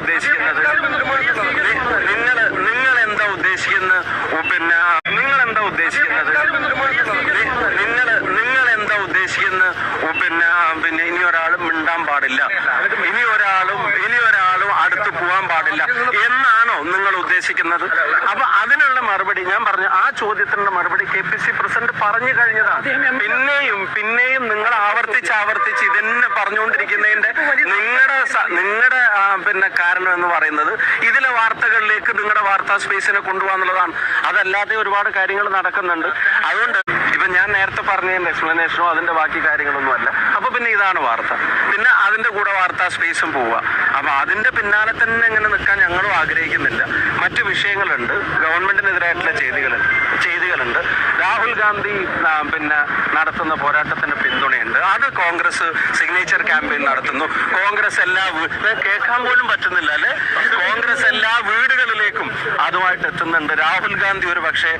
ഉദ്ദേശിക്കുന്നത്? നിങ്ങൾ നിങ്ങൾ എന്താ ഉദ്ദേശിക്കുന്നത്? പിന്നെ നിങ്ങൾ എന്താ ഉദ്ദേശിക്കുന്നത്? നിങ്ങൾ നിങ്ങൾ എന്താ ഉദ്ദേശിക്കുന്നത്? പിന്നെ പിന്നെ ഇനി ഒരാളും മിണ്ടാൻ പാടില്ല. ഇനി ഒരാളും ഇനി ഒരാളും അടുത്ത് പോകാൻ പാടില്ല. എന്നാണോ നിങ്ങൾ ഉദ്ദേശിക്കുന്നത്? അപ്പൊ അതിനുള്ള മറുപടി ഞാൻ പറഞ്ഞു. ആ ചോദ്യത്തിനുള്ള മറുപടി കെ പി സി പ്രസിഡന്റ് പറഞ്ഞു കഴിഞ്ഞതാണ്. പിന്നെയും പിന്നെയും നിങ്ങൾ ആവർത്തിച്ച് ആവർത്തിച്ച് ഇതന്നെ പറഞ്ഞുകൊണ്ടിരിക്കുന്നതിന്റെ നിങ്ങളുടെ നിങ്ങളുടെ പിന്നെ കാരണം എന്ന് പറയുന്നത് ഇതിലെ വാർത്തകളിലേക്ക് നിങ്ങളുടെ വാർത്താ സ്പേസിനെ കൊണ്ടുപോകാന്നുള്ളതാണ്. അതല്ലാതെ ഒരുപാട് കാര്യങ്ങൾ നടക്കുന്നുണ്ട്. അതുകൊണ്ട് ഇപ്പൊ ഞാൻ നേരത്തെ പറഞ്ഞതിന്റെ എക്സ്പ്ലനേഷനോ അതിന്റെ ബാക്കി കാര്യങ്ങളൊന്നും അല്ല. അപ്പൊ പിന്നെ ഇതാണ് വാർത്ത. പിന്നെ അതിന്റെ കൂടെ വാർത്താ സ്പേസും പോവുക. അപ്പൊ അതിന്റെ പിന്നാലെ തന്നെ ഇങ്ങനെ നിൽക്കാൻ ഞങ്ങളും ആഗ്രഹിക്കുന്നില്ല. മറ്റു വിഷയങ്ങളുണ്ട്. ഗവൺമെന്റിനെതിരായിട്ടുള്ള ചെയ്തികൾ ചെയ്തികളുണ്ട്. ഗാന്ധി പിന്നെ നടത്തുന്ന പോരാട്ടത്തിന് പിന്തുണയുണ്ട്. അത് കോൺഗ്രസ് സിഗ്നേച്ചർ ക്യാമ്പയിൻ നടത്തുന്നു. കോൺഗ്രസ് എല്ലാ കേൾക്കാൻ പോലും പറ്റുന്നില്ല അല്ലെ? കോൺഗ്രസ് എല്ലാ വീടുകളിലേക്കും അതുമായിട്ട് എത്തുന്നുണ്ട്. രാഹുൽ ഗാന്ധി ഒരു പക്ഷേ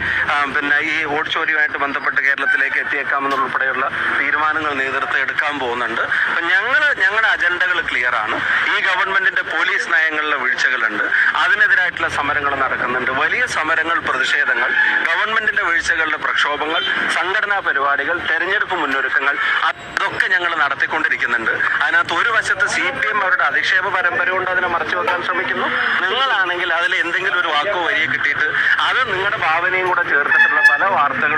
പിന്നെ ഈ വോട്ട് ചോരിയുമായിട്ട് ബന്ധപ്പെട്ട് കേരളത്തിലേക്ക് എത്തിയേക്കാമെന്നുൾപ്പെടെയുള്ള തീരുമാനങ്ങൾ നേതൃത്വം എടുക്കാൻ പോകുന്നുണ്ട്. അപ്പൊ ഞങ്ങൾ ഞങ്ങളുടെ അജണ്ടകൾ ക്ലിയർ ആണ്. ഈ ഗവൺമെന്റിന്റെ പോലീസ് നയങ്ങളിലെ വീഴ്ചകളുണ്ട്. അതിനെതിരായിട്ടുള്ള സമരങ്ങൾ നടക്കുന്നുണ്ട്. വലിയ സമരങ്ങൾ പ്രതിഷേധങ്ങൾ വീഴ്ചകളുടെ പ്രക്ഷോഭങ്ങൾ സംഘടനാ പരിപാടികൾ തെരഞ്ഞെടുപ്പ് മുന്നൊരുക്കങ്ങൾ അതൊക്കെ ഞങ്ങൾ നടത്തിക്കൊണ്ടിരിക്കുന്നുണ്ട്. അതിനകത്ത് ഒരു വശത്ത് സി പി എം അവരുടെ അധിക്ഷേപ പരമ്പര കൊണ്ട് അതിനെ മറച്ചു വെക്കാൻ ശ്രമിക്കുന്നു. നിങ്ങളാണെങ്കിൽ അതിൽ എന്തെങ്കിലും ഒരു വാക്കോ വരിയോ കിട്ടിയിട്ട് അത് നിങ്ങളുടെ ഭാവനയും കൂടെ ചേർത്തിട്ടുള്ള പല വാർത്തകളും സ്പേസ്